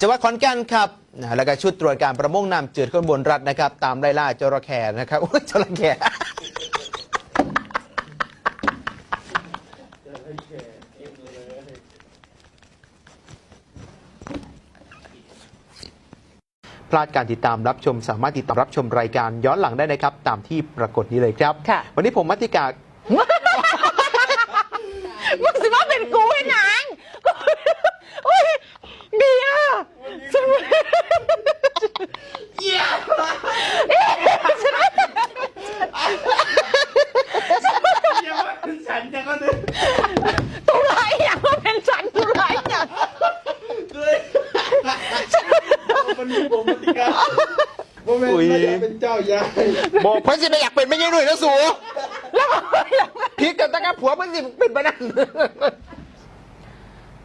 จังหวัดขอนแก่นครับนะแล้วก็ชุดตรวจการประมงน้ำจืดข้นบนรัฐนะครับ ตามไล่ล่าจระเข้นะครับโอ้ยจระเข้พลาดการติดตามรับชม สามารถติดตามรับชมรายการย้อนหลังได้นะครับ ตามที่ปรากฏนี้เลยครับค่ะวันนี้ผมมัติกา มึงสิว่าเป็นกูให้หนังโอ้ยเบียร์ฉันตุลาอย่างว่าเป็นฉันตุลาอย่าง มันมีผมปฏิกาโมเมนต์ไม่อยากเป็นเจ้ายายบอกเพื่อนสิไม่อยากเป็นไม่ใช่หนุ่ยแล้วสูพิกกับตะกับผัวเพื่อนสิเป็นไปนั่น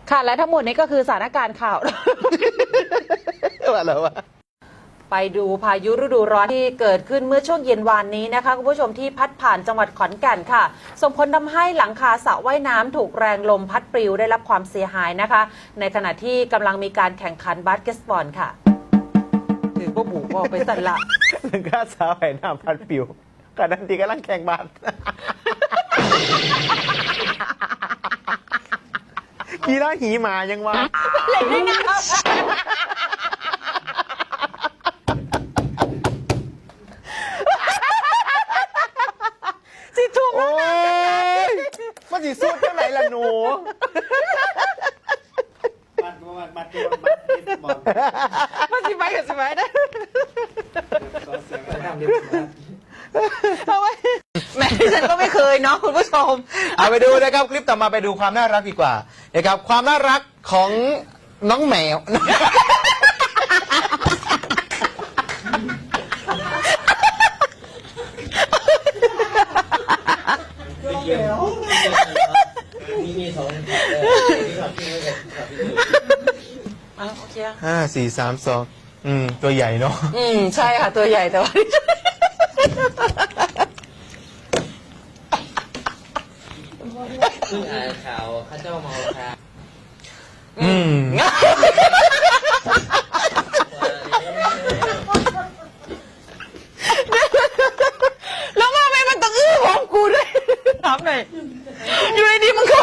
ค่ะและทั้งหมดนี้ก็คือสถานการณ์ข่าว ว่าแล้ววะ ไปดูพายุฤดูร้อนที่เกิดขึ้นเมื่อช่วงเย็นวานนี้นะคะคุณผู้ชมที่พัดผ่านจังหวัดขอนแก่นค่ะ ส่งผลทำให้หลังคาสระว่ายน้ำถูกแรงลมพัดปลิวได้รับความเสียหายนะคะ ในขณะที่กำลังมีการแข่งขันบาสเกตบอลค่ะ ถือว่าบุกว่าไปสั่นละหนึ่งข้าสาวแห่น้ำพันปิวกันนันทีกำลังแข่งบาสกีฬาหีหมายังวะเล่นได้ไงสิทุ่มโอ้ยมันสิสู้จังไหนล่ะหนูมัดมัดมัดตัวมัดเก็ บบอลมาสิไปกับสิไปนะซอสเสียงแล้วทำเรียบร้อยทำไมแหม่ดิฉันก็ไม่เคยเนาะคุณผู้ชม เอาไปดูนะครับคลิปต่อมาไปดูความน่ารักดีกว่านะครับความน่ารักของน้องแมวมี ห้าสี่สามสองอืม ตัวใหญ่เนาะอืม ใช่ค่ะ ตัวใหญ่แต่ว่าขึ้นอ่านข่าวข้าเจ้าเมาคาอืม แล้วมาไม่มันต้องอื้อของกูด้วยถามหน่อยอยู่ในนี้มันก็